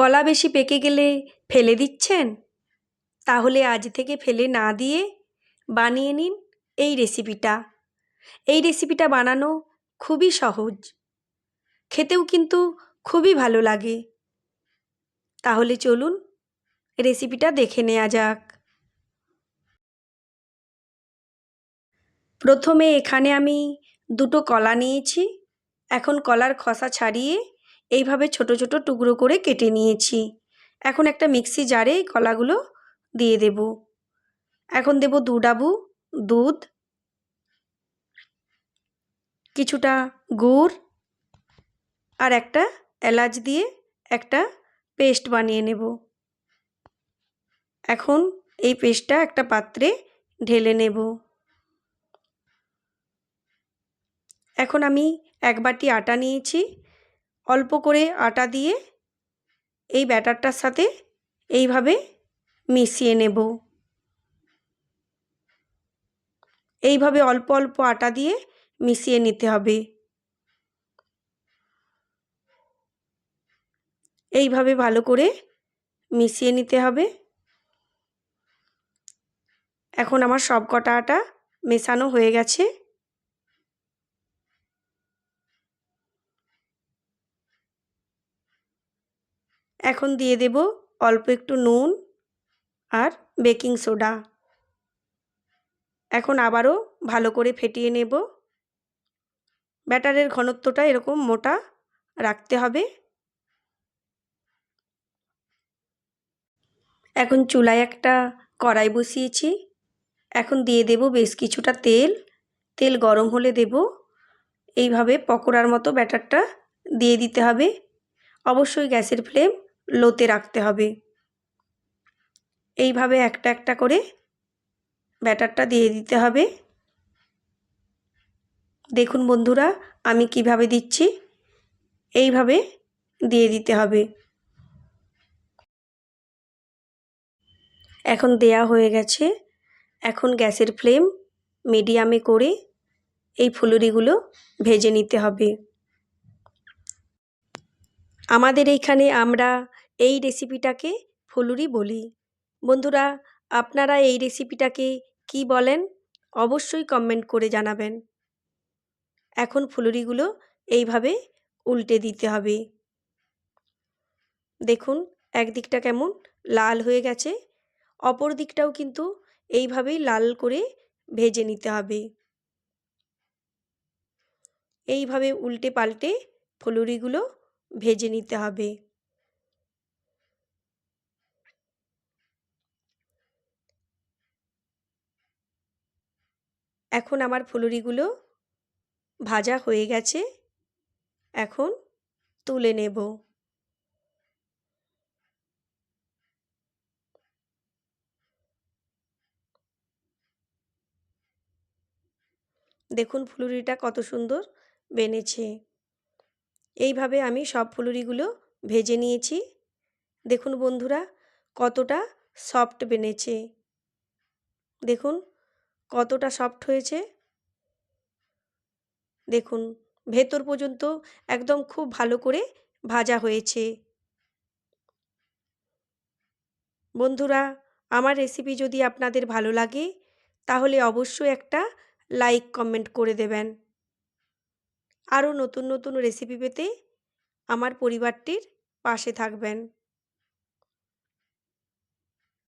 কলা বেশি পেকে গেলে ফেলে দিচ্ছেন? তাহলে আজ থেকে ফেলে না দিয়ে বানিয়ে নিন এই রেসিপিটা। এই রেসিপিটা বানানো খুবই সহজ। খেতেও কিন্তু খুবই ভালো লাগে। তাহলে চলুন রেসিপিটা দেখে নেওয়া যাক। প্রথমে এখানে আমি দুটো কলা নিয়েছি। এখন কলার খোসা ছাড়িয়ে এইভাবে ছোট ছোট টুকরো করে কেটে নিয়েছি। এখন একটা মিক্সি জারে এই কলাগুলো দিয়ে দেব। এখন দেব দু ডাবু দুধ, কিছুটা গুড় আর একটা এলাচ দিয়ে একটা পেস্ট বানিয়ে নেব। এখন এই পেস্টটা একটা পাত্রে ঢেলে নেব। এখন আমি এক বাটি আটা নিয়েছি। অল্প করে আটা দিয়ে এই ব্যাটারটার সাথে এইভাবে মিশিয়ে নেব। এইভাবে অল্প অল্প আটা দিয়ে মিশিয়ে নিতে হবে। এইভাবে ভালো করে মিশিয়ে নিতে হবে। এখন আমার সব কটা আটা মেশানো হয়ে গেছে। এখন দিয়ে দেব অল্প একটু নুন আর বেকিং সোডা। এখন আবারও ভালো করে ফেটিয়ে নেব। ব্যাটারের ঘনত্বটা এরকম মোটা রাখতে হবে। এখন চুলায় একটা কড়াই বসিয়েছি। এখন দিয়ে দেব বেশ কিছুটা তেল। তেল গরম হলে দেব। এইভাবে পকোড়ার মতো ব্যাটারটা দিয়ে দিতে হবে। অবশ্যই গ্যাসের ফ্লেম লোতে রাখতে হবে। এইভাবে একটা একটা করে ব্যাটারটা দিয়ে দিতে হবে। দেখুন বন্ধুরা, আমি কীভাবে দিচ্ছি? এইভাবে দিয়ে দিতে হবে। এখন দেয়া হয়ে গেছে। এখন গ্যাসের ফ্লেম মিডিয়ামে করে এই ফুলুরিগুলো ভেজে নিতে হবে। আমাদের এইখানে আমরা এই রেসিপিটাকে ফুলুরি বলি। বন্ধুরা, আপনারা এই রেসিপিটাকে কি বলেন? অবশ্যই কমেন্ট করে জানাবেন। এখন ফুলুরিগুলো এইভাবে উল্টে দিতে হবে। দেখুন, একদিকটা কেমন লাল হয়ে গেছে। অপর দিকটাও কিন্তু এইভাবেই লাল করে ভেজে নিতে হবে। এইভাবে উল্টে পাল্টে ফুলুরিগুলো ভেজে নিতে হবে। এখন আমার ফুলুরিগুলো ভাজা হয়ে গেছে। এখন তুলে নেব। দেখুন ফুলুরিটা কত সুন্দর বেনেছে। এইভাবে আমি সব ফুলুরিগুলো ভেজে নিয়েছি। দেখুন বন্ধুরা কতটা সফট বেনেছে। দেখুন কতটা সফট হয়েছে? দেখুন, ভেতর পর্যন্ত একদম খুব ভালো করে ভাজা হয়েছে। বন্ধুরা, আমার রেসিপি যদি আপনাদের ভালো লাগে, তাহলে অবশ্যই একটা লাইক কমেন্ট করে দেবেন। আরও নতুন নতুন রেসিপি পেতে আমার পরিবারটির পাশে থাকবেন।